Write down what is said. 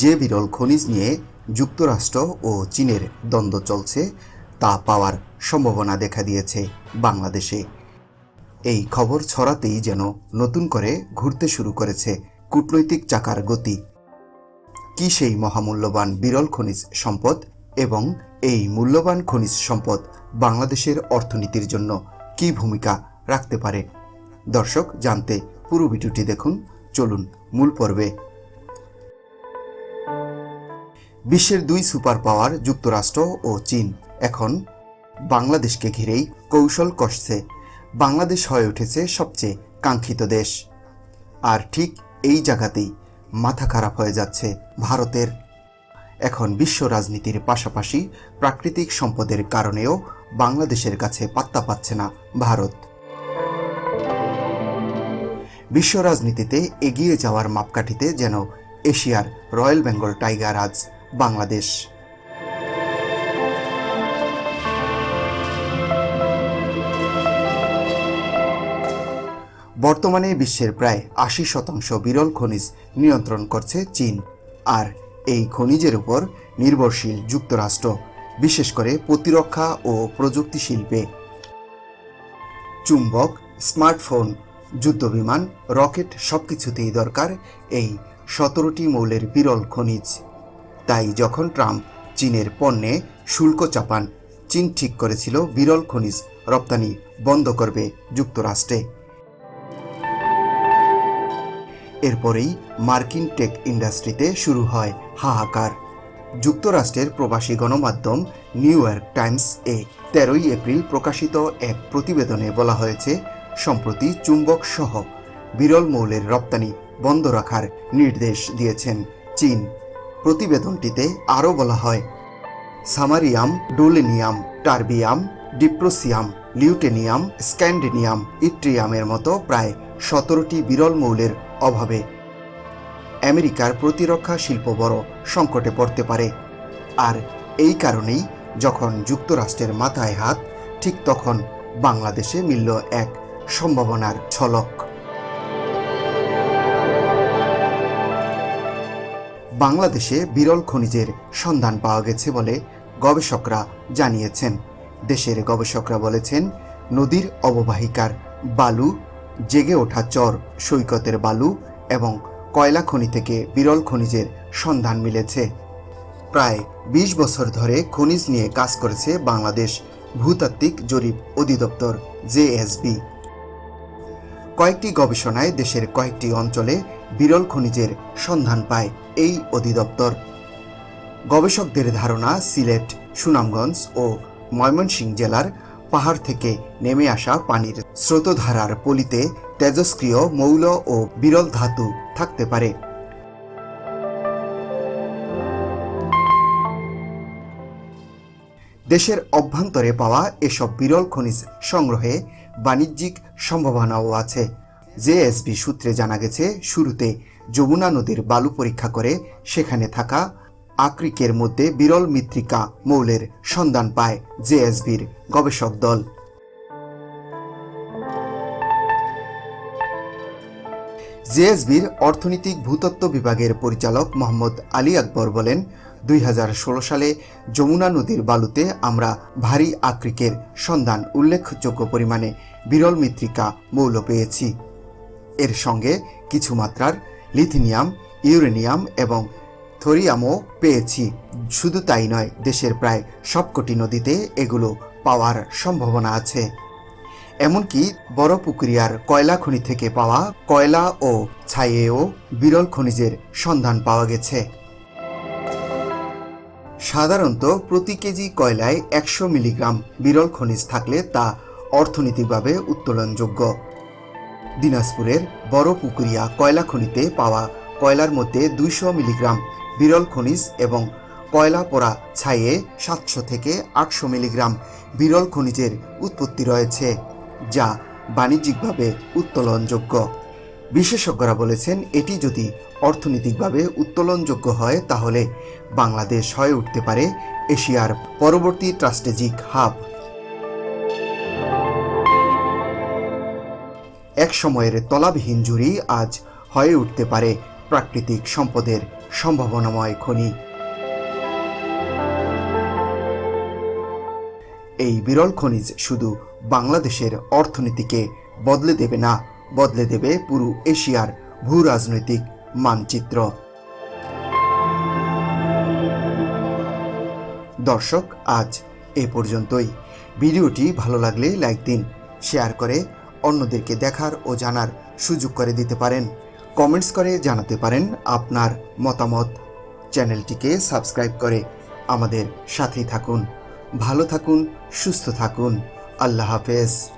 যে বিরল খনিজ নিয়ে যুক্তরাষ্ট্র ও চীনের দ্বন্দ্ব চলছে, তা পাওয়ার সম্ভাবনা দেখা দিয়েছে বাংলাদেশে। এই খবর ছড়াতেই যেন নতুন করে ঘুরতে শুরু করেছে কূটনৈতিক চাকার গতি। কি সেই মহামূল্যবান বিরল খনিজ সম্পদ এবং এই মূল্যবান খনিজ সম্পদ বাংলাদেশের অর্থনীতির জন্য কি ভূমিকা রাখতে পারে? দর্শক, জানতে পুরো ভিডিওটি দেখুন। চলুন মূল পর্বে বিশ্বের দুই সুপার পাওয়ার যুক্তরাষ্ট্র ও চীন। এখন বাংলাদেশকে ঘিরেই কৌশল কষছে। বাংলাদেশ হয়ে উঠেছে সবচেয়ে কাঙ্ক্ষিত দেশ। আর ঠিক এই জায়গাতেই মাথা খারাপ হয়ে যাচ্ছে ভারতের। এখন বিশ্ব রাজনীতির পাশাপাশি প্রাকৃতিক সম্পদের কারণেও বাংলাদেশের কাছে পাত্তা পাচ্ছে না ভারত। বিশ্ব রাজনীতিতে এগিয়ে যাওয়ার মাপকাঠিতে যেন এশিয়ার রয়্যাল বেঙ্গল টাইগার আজ বাংলাদেশ। বর্তমানে বিশ্বের প্রায় আশি শতাংশ বিরল খনিজ নিয়ন্ত্রণ করছে চীন, আর এই খনিজের উপর নির্ভরশীল যুক্তরাষ্ট্র, বিশেষ করে প্রতিরক্ষা ও প্রযুক্তি শিল্পে। চুম্বক, স্মার্টফোন, যুদ্ধবিমান, রকেট সবকিছুতেই দরকার এই সতেরোটি মৌলের বিরল খনিজ। তাই যখন ট্রাম্প চীনের পণ্যে শুল্ক চাপান, চীন ঠিক করেছিল বিরল খনিজ রপ্তানি বন্ধ করবে যুক্তরাষ্ট্রে। এরপরেই মার্কিন টেক ইন্ডাস্ট্রিতে শুরু হয় হাহাকার। যুক্তরাষ্ট্রের প্রবাসী গণমাধ্যম নিউ ইয়র্ক টাইমস এ তেরোই এপ্রিল প্রকাশিত এক প্রতিবেদনে বলা হয়েছে, সম্প্রতি চুম্বক সহ বিরল মৌলের রপ্তানি বন্ধ রাখার নির্দেশ দিয়েছেন চীন। প্রতিবেদনটিতে আরও বলা হয়। সামারিয়াম, ডোলেনিয়াম, টার্বিয়াম, ডিপ্রোসিয়াম, লিউটেনিয়াম, স্ক্যান্ডেনিয়াম ইট্রিয়ামের মতো প্রায় সতেরোটি বিরল মৌলের অভাবে আমেরিকার প্রতিরক্ষা শিল্প বড় সংকটে পড়তে পারে। আর এই কারণেই যখন যুক্তরাষ্ট্রের মাথায় হাত, ঠিক তখন বাংলাদেশে মিলল এক সম্ভাবনার ঝলক। বাংলাদেশে বিরল খনিজের সন্ধান পাওয়া গেছে বলে গবেষকরা জানিয়েছেন। দেশের গবেষকরা বলেছেন, নদীর অববাহিকার বালু, জেগে ওঠা চর, সৈকতের বালু এবং কয়লা খনি থেকে বিরল খনিজের সন্ধান মিলেছে। প্রায় ২০ বছর ধরে খনিজ নিয়ে কাজ করেছে বাংলাদেশ ভূতাত্ত্বিক জরিপ অধিদপ্তর, জেএসবি। কয়েকটি গবেষণায় দেশের কয়েকটি অঞ্চলে বিরল খনিজের সন্ধান পায় এই অধিদপ্তর। গবেষকদের ধারণা, সিলেট, সুনামগঞ্জ ও ময়মনসিংহ জেলার পাহাড় থেকে নেমে আসা পানির স্রোতধারার পলিতে তেজস্ক্রিয় মৌল ও বিরল ধাতু থাকতে পারে। দেশের অভ্যন্তরে পাওয়া এসব বিরল খনিজ সংগ্রহে বাণিজ্যিক সম্ভাবনাও আছে। জেএসবি সূত্রে জানা গেছে, শুরুতে যমুনা নদীর বালু পরীক্ষা করে সেখানে থাকা আক্রিকের মধ্যে বিরল মৃত্তিকা মৌলের সন্ধান পায় জেএসবির গবেষক দল। জেএসবির অর্থনৈতিক ভূতত্ত্ব বিভাগের পরিচালক মোহাম্মদ আলী আকবর বলেন, দুই হাজার ষোলো সালে যমুনা নদীর বালুতে আমরা ভারী আক্রিকের সন্ধান উল্লেখযোগ্য পরিমাণে বিরল মৃত্তিকা মৌল পেয়েছি। এর সঙ্গে কিছু মাত্রার লিথিনিয়াম, ইউরেনিয়াম এবং থোরিয়ামও পেয়েছি। শুধু তাই নয়, দেশের প্রায় সবকটি নদীতে এগুলো পাওয়ার সম্ভাবনা আছে। এমনকি বড় পুকুরিয়ার কয়লা খনি থেকে পাওয়া কয়লা ও ছাইয়েও বিরল খনিজের সন্ধান পাওয়া গেছে। সাধারণত প্রতি কেজি কয়লায় একশো মিলিগ্রাম বিরল খনিজ থাকলে তা অর্থনৈতিকভাবে উত্তোলনযোগ্য। দিনাজপুরের বড় পুকুরিয়া কয়লা খনিতে পাওয়া কয়লার মধ্যে দুইশো মিলিগ্রাম বিরল খনিজ এবং কয়লা পোড়া ছাইয়ে সাতশো থেকে আটশো মিলিগ্রাম বিরল খনিজের উৎপত্তি রয়েছে, যা বাণিজ্যিকভাবে উত্তোলনযোগ্য। বিশেষজ্ঞরা বলেছেন, এটি যদি অর্থনৈতিকভাবে উত্তোলনযোগ্য হয়, তাহলে বাংলাদেশ হয়ে উঠতে পারে এশিয়ার পরবর্তী ট্রাস্টেজিক হাব। এক সময়ের তলাবিহীন জুড়ি আজ হয়ে উঠতে পারে প্রাকৃতিক সম্পদের সম্ভাবনাময় খনি। এই বিরল খনিজ শুধু বাংলাদেশের অর্থনীতিকে বদলে দেবে না, বদলে দেবে পুরো এশিয়ার ভূ রাজনৈতিক মানচিত্র। দর্শক, আজ এ পর্যন্তই। ভিডিওটি ভালো লাগলে লাইক দিন, শেয়ার করে অন্যদেরকে দেখার ও জানার সুযোগ করে দিতে পারেন। কমেন্টস করে জানাতে পারেন আপনার মতামত। চ্যানেলটিকে সাবস্ক্রাইব করে আমাদের সাথেই থাকুন। ভালো থাকুন, সুস্থ থাকুন। আল্লাহ হাফেজ।